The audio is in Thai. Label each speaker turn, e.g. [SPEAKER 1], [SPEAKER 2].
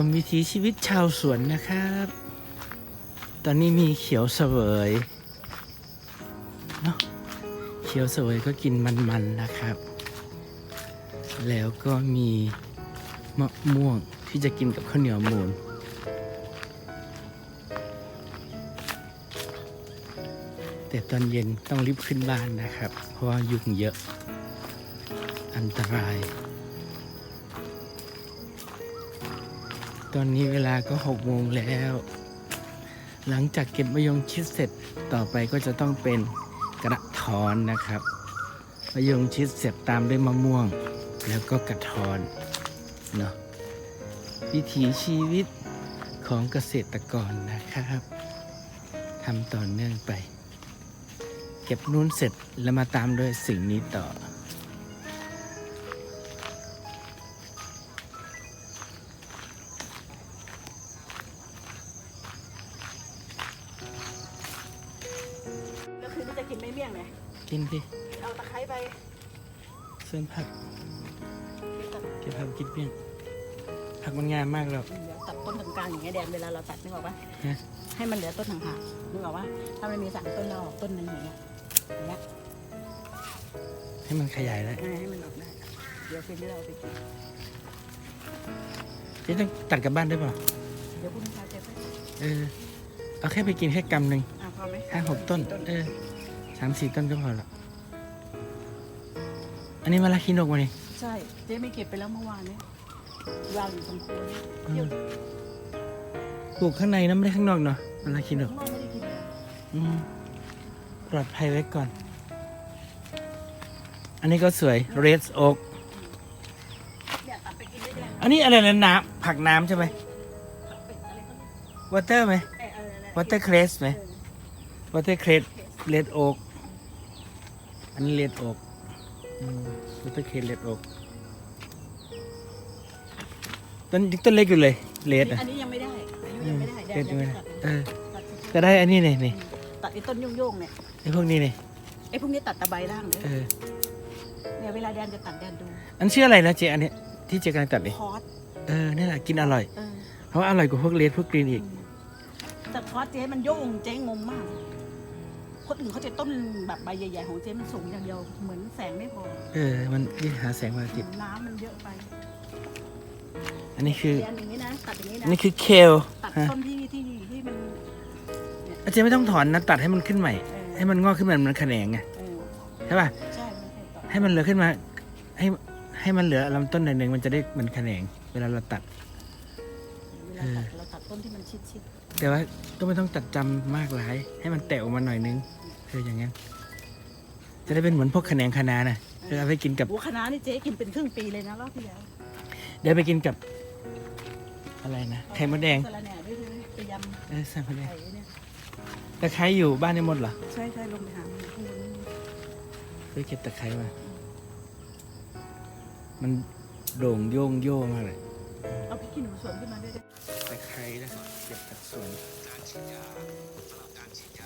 [SPEAKER 1] ชมวิถีชีวิตชาวสวนนะครับ ตอนนี้มีเขียวเสวยเนาะเขียวเสวยก็กินมันๆนะครับ แล้วก็มีมะม่วงที่จะกินกับข้าวเหนียวมูนแต่ตอนเย็นต้องรีบขึ้นบ้านนะครับ เพราะว่ายุงเยอะ อันตราย ตอนนี้เวลาก็หกโมงแล้ว หลังจากเก็บมะยงชิดเสร็จต่อไปก็จะต้องเป็นกระท้อนนะครับมะยงชิดเสร็จตามด้วยมะม่วง แล้วก็กระท้อนเนาะวิถีชีวิตของเกษตรกรนะครับทำต่อเนื่องไป เก็บนู้นเสร็จแล้วมาตามด้วยสิ่งนี้ต่อ
[SPEAKER 2] นี่จะกินไม่เมี่ยงไง
[SPEAKER 1] กินดิ
[SPEAKER 2] เอาตะไคร้ไป
[SPEAKER 1] เส้นผัก
[SPEAKER 2] เดี๋ยวตัด
[SPEAKER 1] เก็บผักกินเปี้ยงผักมันงามมากแล้ว
[SPEAKER 2] เดี๋ยวตัดต้นกลางๆอย่างเงี้ยแดนเวลาเราตัดนึกออกปะ
[SPEAKER 1] ฮะ
[SPEAKER 2] ให้มันเหลือต้นห่างๆนึกออกปะถ้ามันมีสามต้นเราออกต้นหนึงอย่างเงี้ยอย่างเงี้ย
[SPEAKER 1] ให้มันขยายได้
[SPEAKER 2] ให้ให้มันออกได้เดี๋ยวคืนนี้เราเอาไปกิน
[SPEAKER 1] เจ๊ต้องตัดกลับบ้านได้เปล่า
[SPEAKER 2] เดี๋ยวพรุ่งนี้เช้าเจ๊ไป
[SPEAKER 1] เออเอาแค่ไปกินแค่กำหนึ่ง
[SPEAKER 2] อะพอไหม
[SPEAKER 1] ห้าหกต้น เออ สามสี่ต้นก็พอละอันนี้มาลาคินกมานี่
[SPEAKER 2] ใช่เจ๊ไม่เก็บไปแล้วเมื่อวานเนี่ยวางอยู่ตรงโคน
[SPEAKER 1] อืมปลูกข้างในนะไม่ได้ข้างนอกเนาะมาลาคินก
[SPEAKER 2] ข้างนอกไม่ได้กินเลย
[SPEAKER 1] อืมปลอดภัยไว้ก่อน อันนี้ก็สวย red oak
[SPEAKER 2] เนี่ยตัดไปกินได้เลย
[SPEAKER 1] อันนี้อะไรนะน้ำผักน้ำใช่ไหม
[SPEAKER 2] เป็นอะไรก็ไม่
[SPEAKER 1] water ไหม
[SPEAKER 2] เอ้ยอะไรนะ
[SPEAKER 1] water cress ไหม water cress red oak อันนี้ red oak อืม water cress red oak ต้นต้นเล็กอยู่เลย red อะ
[SPEAKER 2] อันนี้ยังไม่ได้อันนี้ยังไม่ได้แด
[SPEAKER 1] เด็
[SPEAKER 2] น
[SPEAKER 1] ด
[SPEAKER 2] ยัง
[SPEAKER 1] ด้ว
[SPEAKER 2] ไม่
[SPEAKER 1] ย
[SPEAKER 2] ได้
[SPEAKER 1] นะ
[SPEAKER 2] ตัด
[SPEAKER 1] เออ
[SPEAKER 2] ตัด
[SPEAKER 1] จะได้อันนี้นี่นี่
[SPEAKER 2] ตัดไอ้ต้นโยงๆเนี่ย
[SPEAKER 1] ไอ้พวกนี้นี่
[SPEAKER 2] ไอ้พวกนี้ตัดตะไบล่างเลย
[SPEAKER 1] เออ
[SPEAKER 2] เนี่ยเวลาแดนจะตัดแดนดู
[SPEAKER 1] อันชื่ออะไรนะเจอันเนี้ยที่เจกำลังตัดนี่
[SPEAKER 2] คอส
[SPEAKER 1] เออนี่แหละกินอร่อย
[SPEAKER 2] เออ
[SPEAKER 1] เพราะว่าอร่อยกว่าพวกเลดพวกกรีนอีก
[SPEAKER 2] แต่คอสเจ๊มันโยงเจ๊งงมาก คนอื่นเขาจะต้นแบบใบใหญ่ๆของเจ๊มันสูงอย่างเดียว เหมือนแสงไม่พอ
[SPEAKER 1] เออ มันยิ่งหาแสงมาติด
[SPEAKER 2] น้ำมันเยอะไป
[SPEAKER 1] อันนี้คือ
[SPEAKER 2] แดนอย่างนี้นะตัดอย่างนี้
[SPEAKER 1] อัน
[SPEAKER 2] นะ
[SPEAKER 1] นี้คือเคล
[SPEAKER 2] ตัด
[SPEAKER 1] ฮะ
[SPEAKER 2] ต้นที่ที่ที่มัน
[SPEAKER 1] อาจารย์ไม่ต้องถอนนะ ตัดให้มันขึ้นใหม่
[SPEAKER 2] เออ
[SPEAKER 1] ให้มันงอกขึ้นมาเหมันแขนงไง
[SPEAKER 2] เออ
[SPEAKER 1] ใช่ป่ะ
[SPEAKER 2] ใช่ไม่ใช่ต่อ
[SPEAKER 1] ให้มันเหลือขึ้นมา ให้ให้มันเหลือลำต้นหนึ่งมันจะได้เหมือนแขนง เวลาเราตัด
[SPEAKER 2] เวลาตัดเราตัดต้นที่มันชิด
[SPEAKER 1] แต่ว่าก็ไม่ต้องตัดจำมากหลาย ให้มันแตกออกมาหน่อยนึงคืออย่างงั้น จะได้เป็นเหมือนพวกแขนงคะนานะเออเอาไปกินกับ
[SPEAKER 2] ๆบัวคะน้านี่เจ๊กินเป็นครึ่งปีเลยนะรอบที่แล้ว
[SPEAKER 1] เดี๋ยวไปกินกับ อะไรนะไข่มดแดง
[SPEAKER 2] สะระแหน่ด้วยนะไปย
[SPEAKER 1] เออใส่มดแดำง
[SPEAKER 2] ไข่เนี่ย
[SPEAKER 1] ตะไคร้อยู่บ้านในมดเหรอ
[SPEAKER 2] ใช่ใช่ลงไปหามันข้างบนนี่
[SPEAKER 1] ไปเก็บตะไคร้มา มันโด่งโยงโยงมากเลย
[SPEAKER 2] เอาพริกขี้หนูสวนขึ้นมาด้วย
[SPEAKER 1] ตะไคร้นะครับเก็บจากสวนการฉีดยาสำหรับการฉีดยา